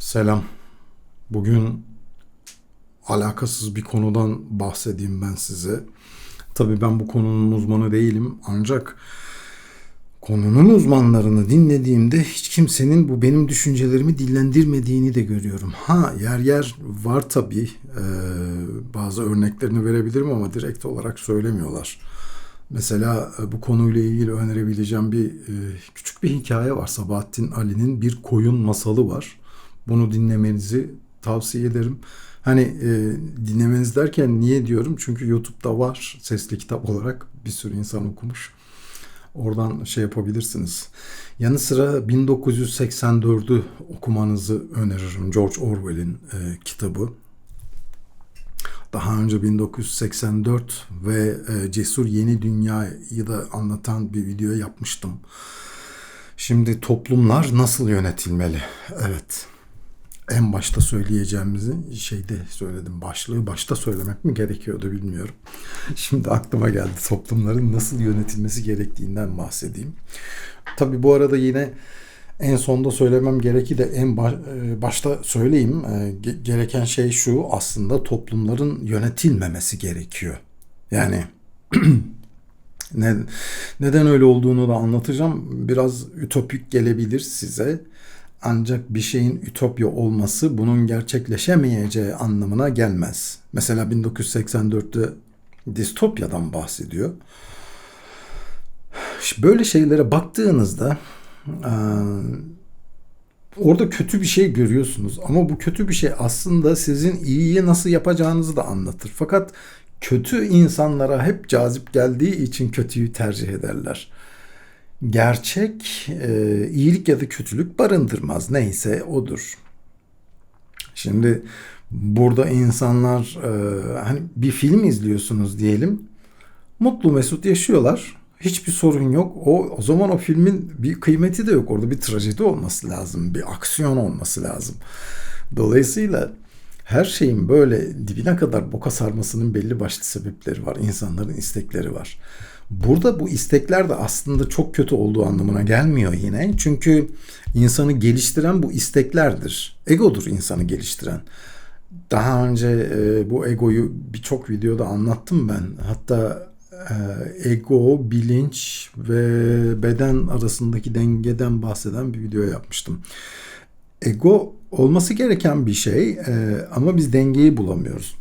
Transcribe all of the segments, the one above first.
Selam. Bugün alakasız bir konudan bahsedeyim ben size. Tabii ben bu konunun uzmanı değilim ancak konunun uzmanlarını dinlediğimde hiç kimsenin bu benim düşüncelerimi dillendirmediğini de görüyorum. Ha yer yer var tabii. Ee, bazı örneklerini verebilirim ama direkt olarak söylemiyorlar. Mesela e, bu konuyla ilgili önerebileceğim bir e, küçük bir hikaye var. Sabahattin Ali'nin bir koyun masalı var. Bunu dinlemenizi tavsiye ederim. Hani e, dinlemeniz derken niye diyorum? Çünkü YouTube'da var sesli kitap olarak bir sürü insan okumuş. Oradan şey yapabilirsiniz. Yanı sıra 1984'ü okumanızı öneririm. George Orwell'in e, kitabı. Daha önce 1984 ve e, Cesur Yeni Dünya'yı da anlatan bir video yapmıştım. Şimdi toplumlar nasıl yönetilmeli? Evet en başta söyleyeceğimizi şeyde söyledim. Başlığı başta söylemek mi gerekiyordu bilmiyorum. Şimdi aklıma geldi toplumların nasıl yönetilmesi gerektiğinden bahsedeyim. Tabi bu arada yine en sonda söylemem gereki de en e, başta söyleyeyim. E, gereken şey şu aslında toplumların yönetilmemesi gerekiyor. Yani neden öyle olduğunu da anlatacağım. Biraz ütopik gelebilir size. Ancak bir şeyin ütopya olması bunun gerçekleşemeyeceği anlamına gelmez. Mesela 1984'te distopyadan bahsediyor. Böyle şeylere baktığınızda orada kötü bir şey görüyorsunuz ama bu kötü bir şey aslında sizin iyiyi nasıl yapacağınızı da anlatır. Fakat kötü insanlara hep cazip geldiği için kötüyü tercih ederler gerçek e, iyilik ya da kötülük barındırmaz. Neyse odur. Şimdi burada insanlar e, hani bir film izliyorsunuz diyelim. Mutlu mesut yaşıyorlar. Hiçbir sorun yok. O o zaman o filmin bir kıymeti de yok. Orada bir trajedi olması lazım. Bir aksiyon olması lazım. Dolayısıyla her şeyin böyle dibine kadar boka sarmasının belli başlı sebepleri var. İnsanların istekleri var. Burada bu istekler de aslında çok kötü olduğu anlamına gelmiyor yine. Çünkü insanı geliştiren bu isteklerdir. Egodur insanı geliştiren. Daha önce e, bu egoyu birçok videoda anlattım ben. Hatta e, ego, bilinç ve beden arasındaki dengeden bahseden bir video yapmıştım. Ego olması gereken bir şey e, ama biz dengeyi bulamıyoruz.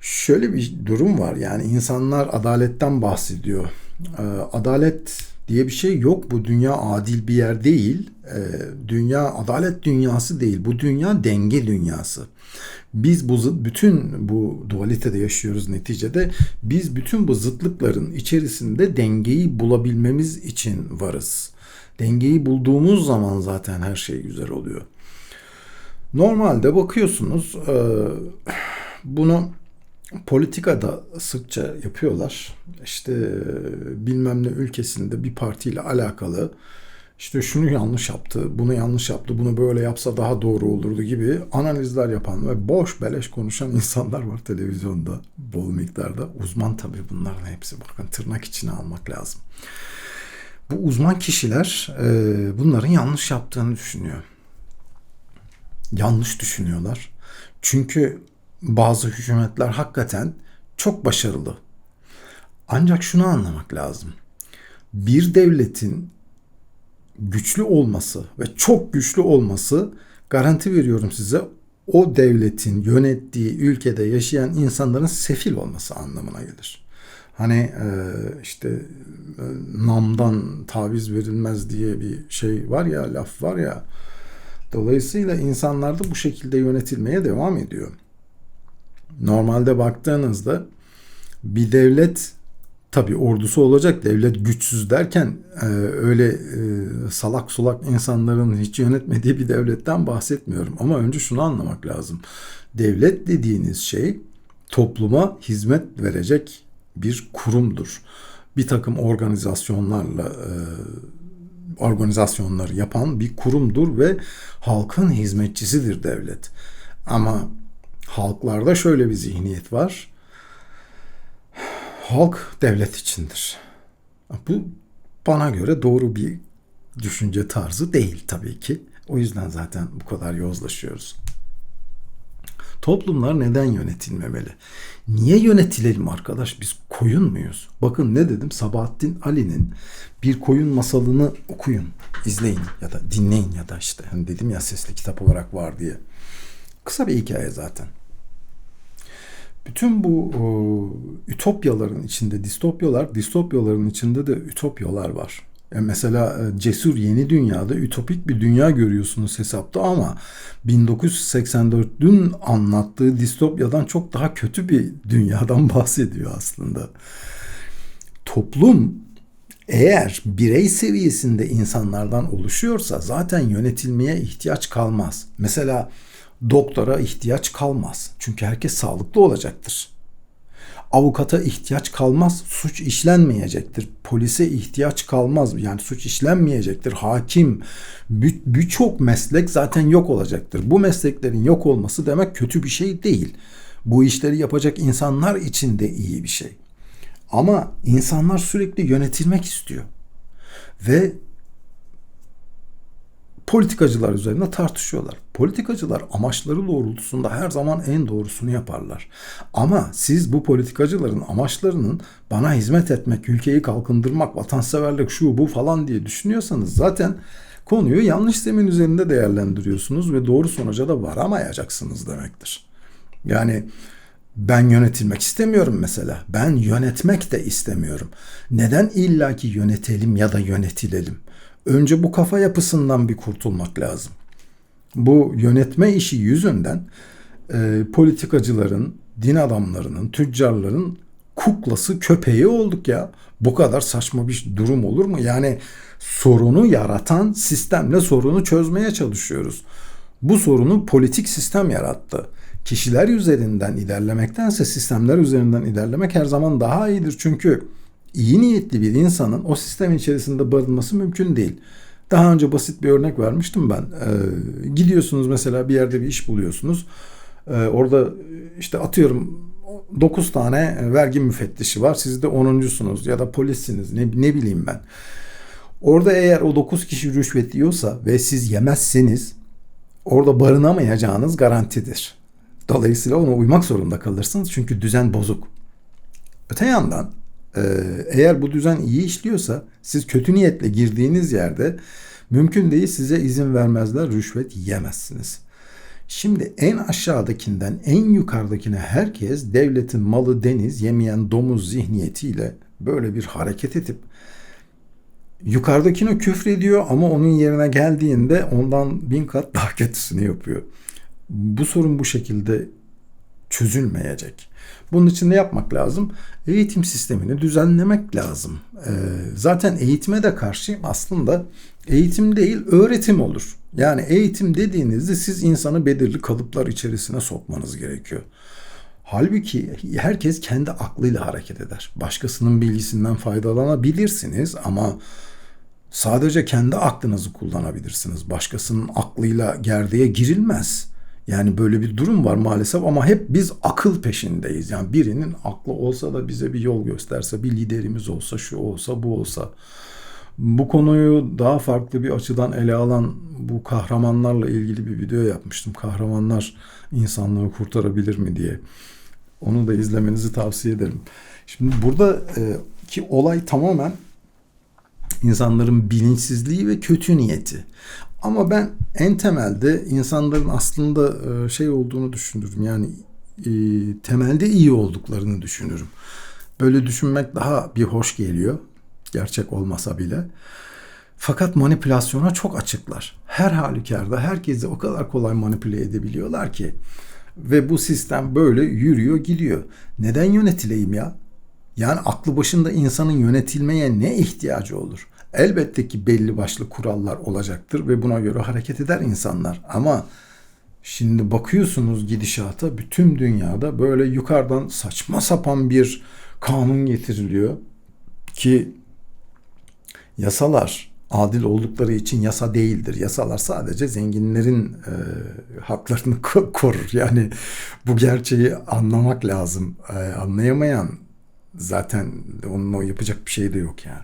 Şöyle bir durum var yani insanlar adaletten bahsediyor. Ee, adalet diye bir şey yok. Bu dünya adil bir yer değil. Ee, dünya adalet dünyası değil. Bu dünya denge dünyası. Biz bu bütün bu dualitede yaşıyoruz neticede. Biz bütün bu zıtlıkların içerisinde dengeyi bulabilmemiz için varız. Dengeyi bulduğumuz zaman zaten her şey güzel oluyor. Normalde bakıyorsunuz e, bunu politikada sıkça yapıyorlar. İşte e, bilmem ne ülkesinde bir partiyle alakalı işte şunu yanlış yaptı, bunu yanlış yaptı, bunu böyle yapsa daha doğru olurdu gibi analizler yapan ve boş beleş konuşan insanlar var televizyonda bol miktarda. Uzman tabii bunların hepsi bakın tırnak içine almak lazım. Bu uzman kişiler e, bunların yanlış yaptığını düşünüyor. Yanlış düşünüyorlar. Çünkü bazı hükümetler hakikaten çok başarılı. Ancak şunu anlamak lazım. Bir devletin güçlü olması ve çok güçlü olması garanti veriyorum size o devletin yönettiği ülkede yaşayan insanların sefil olması anlamına gelir. Hani e, işte e, namdan taviz verilmez diye bir şey var ya laf var ya. Dolayısıyla insanlar da bu şekilde yönetilmeye devam ediyor. Normalde baktığınızda bir devlet tabi ordusu olacak devlet güçsüz derken e, öyle e, salak sulak insanların hiç yönetmediği bir devletten bahsetmiyorum. Ama önce şunu anlamak lazım. Devlet dediğiniz şey topluma hizmet verecek bir kurumdur. Bir takım organizasyonlarla e, organizasyonları yapan bir kurumdur ve halkın hizmetçisidir devlet. Ama halklarda şöyle bir zihniyet var. Halk devlet içindir. Bu bana göre doğru bir düşünce tarzı değil tabii ki. O yüzden zaten bu kadar yozlaşıyoruz. Toplumlar neden yönetilmemeli? Niye yönetilelim arkadaş? Biz koyun muyuz? Bakın ne dedim? Sabahattin Ali'nin bir koyun masalını okuyun, izleyin ya da dinleyin ya da işte hani dedim ya sesli kitap olarak var diye. Kısa bir hikaye zaten. Bütün bu o, ütopyaların içinde distopyalar, distopyaların içinde de ütopyalar var. Yani mesela e, cesur yeni dünyada ütopik bir dünya görüyorsunuz hesapta ama 1984'ün anlattığı distopyadan çok daha kötü bir dünyadan bahsediyor aslında. Toplum eğer birey seviyesinde insanlardan oluşuyorsa zaten yönetilmeye ihtiyaç kalmaz. Mesela doktora ihtiyaç kalmaz. Çünkü herkes sağlıklı olacaktır. Avukata ihtiyaç kalmaz, suç işlenmeyecektir. Polise ihtiyaç kalmaz, yani suç işlenmeyecektir. Hakim, birçok meslek zaten yok olacaktır. Bu mesleklerin yok olması demek kötü bir şey değil. Bu işleri yapacak insanlar için de iyi bir şey. Ama insanlar sürekli yönetilmek istiyor. Ve politikacılar üzerinde tartışıyorlar. Politikacılar amaçları doğrultusunda her zaman en doğrusunu yaparlar. Ama siz bu politikacıların amaçlarının bana hizmet etmek, ülkeyi kalkındırmak, vatanseverlik şu bu falan diye düşünüyorsanız zaten konuyu yanlış zemin üzerinde değerlendiriyorsunuz ve doğru sonuca da varamayacaksınız demektir. Yani ben yönetilmek istemiyorum mesela. Ben yönetmek de istemiyorum. Neden illaki yönetelim ya da yönetilelim? Önce bu kafa yapısından bir kurtulmak lazım. Bu yönetme işi yüzünden e, politikacıların, din adamlarının, tüccarların kuklası, köpeği olduk ya. Bu kadar saçma bir durum olur mu? Yani sorunu yaratan sistemle sorunu çözmeye çalışıyoruz. Bu sorunu politik sistem yarattı. Kişiler üzerinden ilerlemektense sistemler üzerinden ilerlemek her zaman daha iyidir. Çünkü iyi niyetli bir insanın o sistemin içerisinde barınması mümkün değil. Daha önce basit bir örnek vermiştim ben. Ee, gidiyorsunuz mesela bir yerde bir iş buluyorsunuz. Ee, orada işte atıyorum 9 tane vergi müfettişi var. Siz de 10.sunuz ya da polissiniz ne, ne bileyim ben. Orada eğer o 9 kişi rüşvet yiyorsa ve siz yemezseniz orada barınamayacağınız garantidir. Dolayısıyla ona uymak zorunda kalırsınız çünkü düzen bozuk. Öte yandan ee, eğer bu düzen iyi işliyorsa siz kötü niyetle girdiğiniz yerde mümkün değil size izin vermezler rüşvet yemezsiniz. Şimdi en aşağıdakinden en yukarıdakine herkes devletin malı deniz yemeyen domuz zihniyetiyle böyle bir hareket edip yukarıdakine küfrediyor ama onun yerine geldiğinde ondan bin kat daha kötüsünü yapıyor. Bu sorun bu şekilde çözülmeyecek. Bunun için ne yapmak lazım? Eğitim sistemini düzenlemek lazım. Ee, zaten eğitime de karşıyım. Aslında eğitim değil öğretim olur. Yani eğitim dediğinizde siz insanı belirli kalıplar içerisine sokmanız gerekiyor. Halbuki herkes kendi aklıyla hareket eder. Başkasının bilgisinden faydalanabilirsiniz ama sadece kendi aklınızı kullanabilirsiniz. Başkasının aklıyla gerdeğe girilmez. Yani böyle bir durum var maalesef ama hep biz akıl peşindeyiz. Yani birinin aklı olsa da bize bir yol gösterse, bir liderimiz olsa, şu olsa, bu olsa. Bu konuyu daha farklı bir açıdan ele alan bu kahramanlarla ilgili bir video yapmıştım. Kahramanlar insanlığı kurtarabilir mi diye. Onu da izlemenizi tavsiye ederim. Şimdi burada e, ki olay tamamen insanların bilinçsizliği ve kötü niyeti. Ama ben en temelde insanların aslında e, şey olduğunu düşünürüm. Yani e, temelde iyi olduklarını düşünürüm. Böyle düşünmek daha bir hoş geliyor. Gerçek olmasa bile. Fakat manipülasyona çok açıklar. Her halükarda herkesi o kadar kolay manipüle edebiliyorlar ki. Ve bu sistem böyle yürüyor gidiyor. Neden yönetileyim ya? Yani aklı başında insanın yönetilmeye ne ihtiyacı olur? Elbette ki belli başlı kurallar olacaktır ve buna göre hareket eder insanlar. Ama şimdi bakıyorsunuz gidişata bütün dünyada böyle yukarıdan saçma sapan bir kanun getiriliyor ki yasalar adil oldukları için yasa değildir. Yasalar sadece zenginlerin e, haklarını korur. Yani bu gerçeği anlamak lazım. E, anlayamayan zaten onun o yapacak bir şey de yok yani.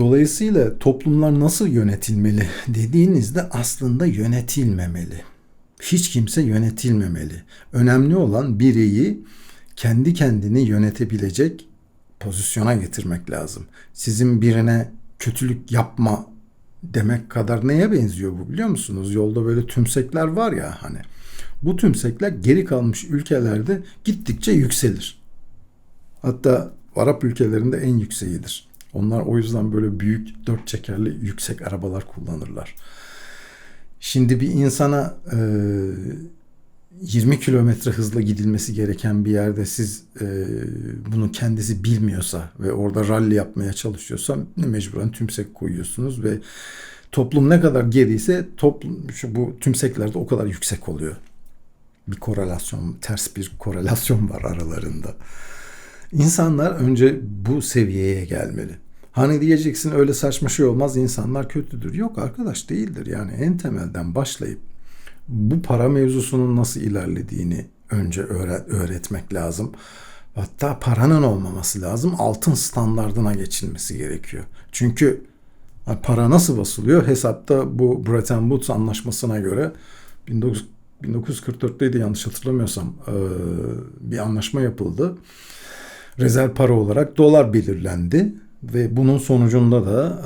Dolayısıyla toplumlar nasıl yönetilmeli dediğinizde aslında yönetilmemeli. Hiç kimse yönetilmemeli. Önemli olan bireyi kendi kendini yönetebilecek pozisyona getirmek lazım. Sizin birine kötülük yapma demek kadar neye benziyor bu biliyor musunuz? Yolda böyle tümsekler var ya hani. Bu tümsekler geri kalmış ülkelerde gittikçe yükselir. Hatta Arap ülkelerinde en yükseğidir. Onlar o yüzden böyle büyük dört çekerli yüksek arabalar kullanırlar. Şimdi bir insana e, 20 kilometre hızla gidilmesi gereken bir yerde siz e, bunu kendisi bilmiyorsa ve orada rally yapmaya çalışıyorsa mecburen tümsek koyuyorsunuz ve toplum ne kadar geriyse toplum şu bu tümseklerde o kadar yüksek oluyor. Bir korelasyon, ters bir korelasyon var aralarında. İnsanlar önce bu seviyeye gelmeli. Hani diyeceksin öyle saçma şey olmaz insanlar kötüdür. Yok arkadaş değildir. Yani en temelden başlayıp bu para mevzusunun nasıl ilerlediğini önce öğretmek lazım. Hatta paranın olmaması lazım. Altın standardına geçilmesi gerekiyor. Çünkü para nasıl basılıyor? Hesapta bu Bretton Woods anlaşmasına göre 1944'teydi yanlış hatırlamıyorsam bir anlaşma yapıldı. Rezerv para olarak dolar belirlendi ve bunun sonucunda da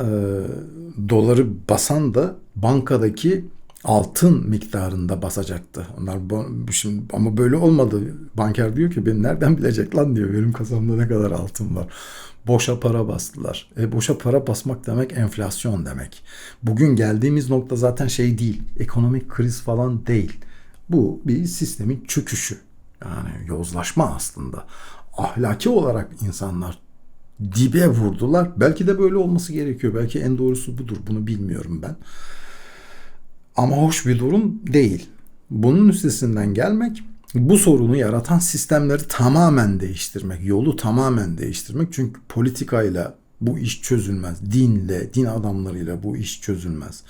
doları basan da bankadaki altın miktarında basacaktı. Onlar şimdi ama böyle olmadı. Banker diyor ki ben nereden bilecek lan diyor benim kasamda ne kadar altın var. Boşa para bastılar. E boşa para basmak demek enflasyon demek. Bugün geldiğimiz nokta zaten şey değil. Ekonomik kriz falan değil. Bu bir sistemin çöküşü. Yani yozlaşma aslında. Ahlaki olarak insanlar dibe vurdular. Belki de böyle olması gerekiyor. Belki en doğrusu budur. Bunu bilmiyorum ben. Ama hoş bir durum değil. Bunun üstesinden gelmek bu sorunu yaratan sistemleri tamamen değiştirmek, yolu tamamen değiştirmek. Çünkü politikayla bu iş çözülmez. Dinle, din adamlarıyla bu iş çözülmez.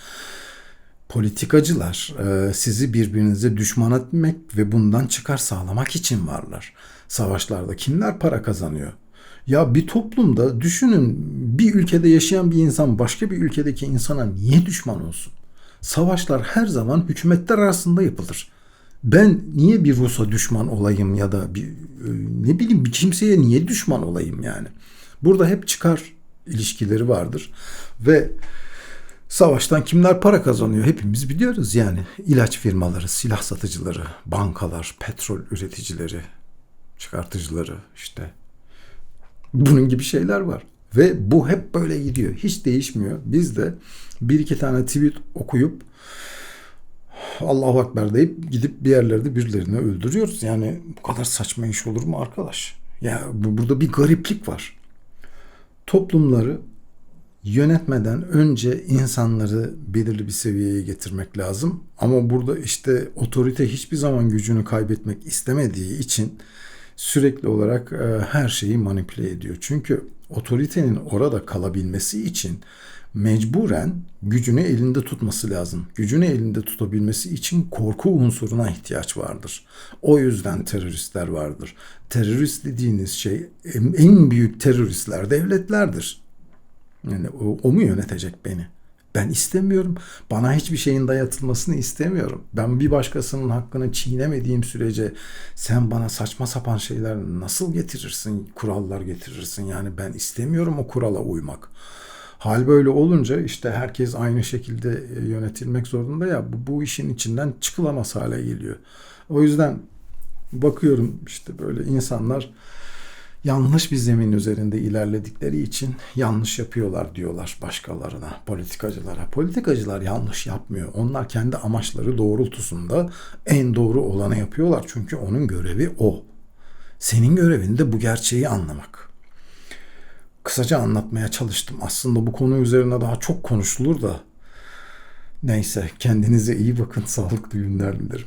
Politikacılar e, sizi birbirinize düşman etmek ve bundan çıkar sağlamak için varlar. Savaşlarda kimler para kazanıyor? Ya bir toplumda düşünün bir ülkede yaşayan bir insan başka bir ülkedeki insana niye düşman olsun? savaşlar her zaman hükümetler arasında yapılır. Ben niye bir Rus'a düşman olayım ya da bir e, ne bileyim bir kimseye niye düşman olayım yani? Burada hep çıkar ilişkileri vardır ve savaştan kimler para kazanıyor hepimiz biliyoruz yani. ilaç firmaları, silah satıcıları, bankalar, petrol üreticileri, çıkartıcıları işte. Bunun gibi şeyler var. Ve bu hep böyle gidiyor. Hiç değişmiyor. Biz de bir iki tane tweet okuyup Allahu Ekber deyip gidip bir yerlerde birilerini öldürüyoruz. Yani bu kadar saçma iş olur mu arkadaş? Ya bu, burada bir gariplik var. Toplumları yönetmeden önce insanları belirli bir seviyeye getirmek lazım. Ama burada işte otorite hiçbir zaman gücünü kaybetmek istemediği için sürekli olarak e, her şeyi manipüle ediyor. Çünkü otoritenin orada kalabilmesi için mecburen gücünü elinde tutması lazım. Gücünü elinde tutabilmesi için korku unsuruna ihtiyaç vardır. O yüzden teröristler vardır. Terörist dediğiniz şey en büyük teröristler devletlerdir. Yani o, o mu yönetecek beni? Ben istemiyorum. Bana hiçbir şeyin dayatılmasını istemiyorum. Ben bir başkasının hakkını çiğnemediğim sürece sen bana saçma sapan şeyler nasıl getirirsin, kurallar getirirsin? Yani ben istemiyorum o kurala uymak. Hal böyle olunca işte herkes aynı şekilde e, yönetilmek zorunda ya bu, bu işin içinden çıkılamaz hale geliyor. O yüzden bakıyorum işte böyle insanlar yanlış bir zemin üzerinde ilerledikleri için yanlış yapıyorlar diyorlar başkalarına, politikacılara. Politikacılar yanlış yapmıyor. Onlar kendi amaçları doğrultusunda en doğru olanı yapıyorlar. Çünkü onun görevi o. Senin görevin de bu gerçeği anlamak. Kısaca anlatmaya çalıştım. Aslında bu konu üzerine daha çok konuşulur da. Neyse kendinize iyi bakın. Sağlıklı günler dilerim.